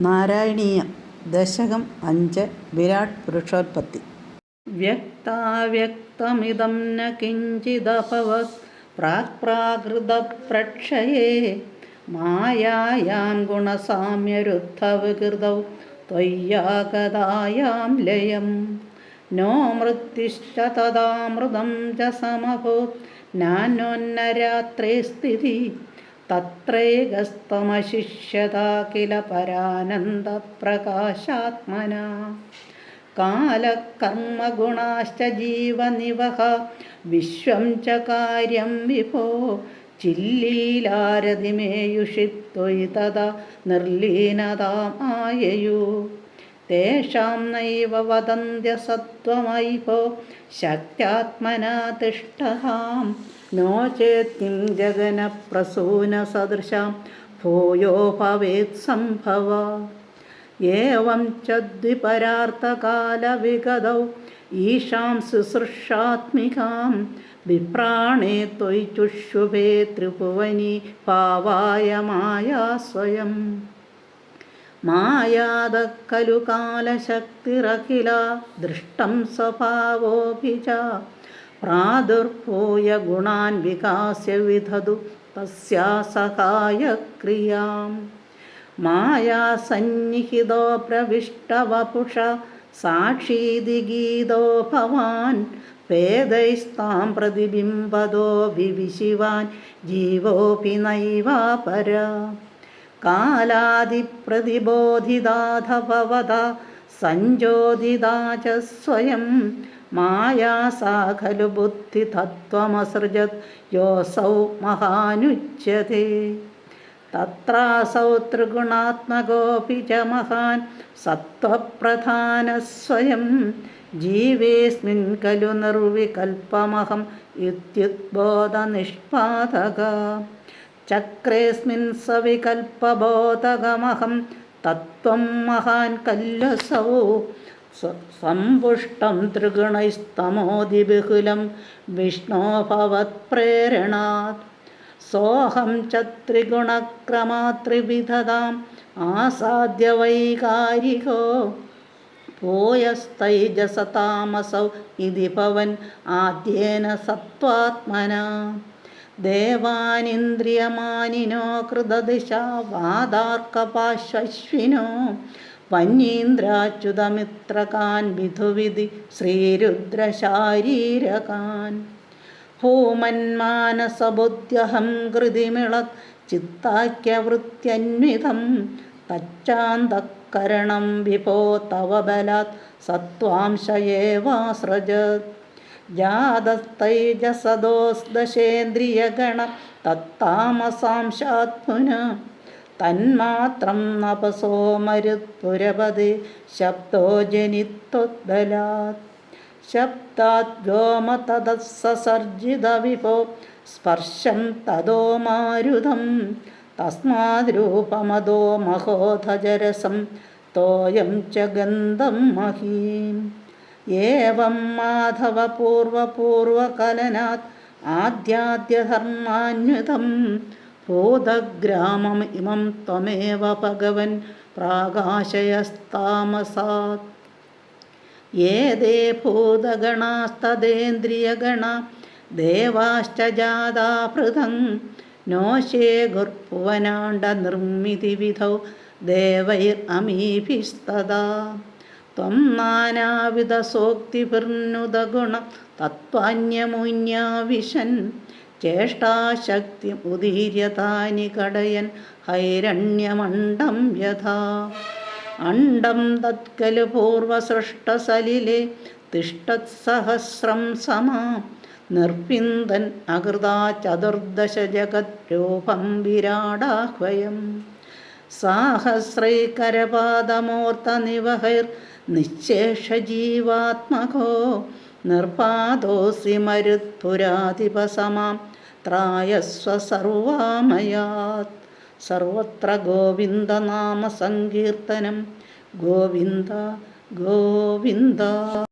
നാരായണീയം ദശകം അഞ്ച് വിരാട് പുരുഷോത്പത്തി. വ്യക്താവ്യക്തമിതം ന കിഞ്ചിദഭവത് പ്രാക്പ്രാകൃതപ്രക്ഷയേ. മായായാം ഗുണസാമ്യരുദ്ധവികൃതൗ ത്വയ്യാഗതായാം ലയം. നോ മൃത്യുശ്ച തദാമൃതം ച സമഭൂത് നാനോന്നരാത്രേ സ്ഥിതി. തത്രൈകസ്തമശിഷ്യതാ കില പരാനന്ദപ്രകാശാത്മന. കാലകർമ്മഗുണാശ്ച ജീവനിവഹ വിശ്വം ച കാര്യം വിഭോ ചില്ലീലാരതിമേയുഷി ത്വയി തഥാ നിർലീനതാമായയു തേഷാം നൈവ വദന്ത്യസത്വമൈഭോ ശക്ത്യാത്മനാ തിഷ്ടഹാം नो चेत् किं जगनप्रसूनसदृशां भूयो भवेत् सम्भवा एवं च द्विपरार्थकालविगतौ ईशां शुश्रूषात्मिकां विप्राणे त्वयि चुष्शुभे त्रिभुवनी भावाय माया स्वयं मायादः खलु कालशक्तिरखिला दृष्टं स्वभावोऽपि च പ്രാദുർഭൂയ ഗുണാൻ വികാസ്യ വിധതു തസ്യാ സഹായക്രിയാം മായാസന്നിഹിതോ പ്രവിഷ്ടവപുഷ സാക്ഷീതിഗീതോ ഭവാൻ വേദൈസ്താം പ്രതിബിംബതോ വിവിശിവാൻ ജീവോപി നൈവാപര കാലാദിപ്രതിബോധിതാഥ ഭവത സഞ്ജോതിതാ ച സ്വയം മായാസാ ഖലു ബുദ്ധിതത്വമസൃജത് യോസൗ മഹാനുച്യത്തെ തത്രാസൗ ത്രിഗുണാത്മകോപി ച മഹാൻ സത്വപ്രധാനസ്വയം ജീവേസ്മിൻ ഖലു നിർവികൽപ്പമഹം ഇത്യുദ്ബോധനിഷ്പാതക ചക്രേസ്മിൻ സവികൽപ്പബോധകമഹം തത്വം മഹാൻ കല്ലസൗ. സമ്പുഷ്ടം ത്രിഗുണൈസ്തമോതിബഹുലം വിഷ്ണോ ഭവത്പ്രേരണാത് സോഹം ച ത്രിഗുണക്രമാത്രിവിധതാം ആസാദ്യ വൈകാരികോ. പോയസ്തൈജസതാമസൗ ഇതി ഭവൻ ആദ്യേന സത്വാത്മന. ദേവാനിന്ദ്രിയമാനിനോ കൃതദിശ വാദാർക്കപാശ്വശ്വിനോ വന്യീന്ദ്രാച്യുതമിത്രകാൻ വിധുവിധി ശ്രീരുദ്രശാരീരകാൻ. ഭൂമന്മാനസബുദ്ധ്യഹം കൃതിമിളത് ചിത്താക്യവൃത്യന്വിതം തച്ചാന്തക്കരണം വിഭോ തവ ബലാത് സത്വാംശയേവാസൃജത്. ജാതസ്തൈജസദോസ്ദശേന്ദ്രിയഗണ തത്താമസാംശാത്മുന തന്മാത്രം നപസോ മരുത്പുരപതി ശബ്ദോ ജനിത്വദ്ബലാത് ശബ്ദാത് വ്യോമതദസർജിത വിഭോ സ്പർശം തതോ മാരുതം. തസ്മാത് രൂപമതോ മഹോധജരസം തോയം ച ഗന്ധം മഹീം. ഏവം മാധവ പൂർവപൂർവകലനാത് ആദ്യാദ്യധർമാന്വിതം ഭൂതഗ്രാമം ഇമം ത്വമേവ ഭഗവൻ പ്രാകാശയസ്താമസാത്. ഏതേ ഭൂതഗണാസ്തദേന്ദ്രിയഗണ ദേവാശ്ച ജാതാഭൃതം നോശേ ഗുർഭുവനാണ്ട നിർമ്മിതിവിധൗ ദേവൈർ അമീഭിസ്തദാ. ത്വം നാനാവിധസോക്തിഭിർനുദഗുണ തത്വാന്യമുന്യാവിശൻ. ചേഷ്ടാശക്തി ഉദീര്യതാനി കടയൻ ഹൈരണ്യമണ്ഡം യഥാ. അണ്ഡം തത്കലു പൂർവസൃഷ്ടസലിലെ തിഷ്ടത്സഹസ്രം സമാ. നിർപ്പിന്തൻ അകൃതാ ചതുർദശ ജഗത് രൂപം വിരാടാഹ്വയം. സാഹസ്രൈകരപാദമൂർത്തനിവഹൈർ നിശേഷജീവാത്മകോ നിർപാദോസി മരുത്പുരാധിപസമാം ത്രായസ്വ സർവാമയാത് സർവത്ര ഗോവിന്ദനാമസങ്കീർത്തനം. ഗോവിന്ദ ഗോവിന്ദ.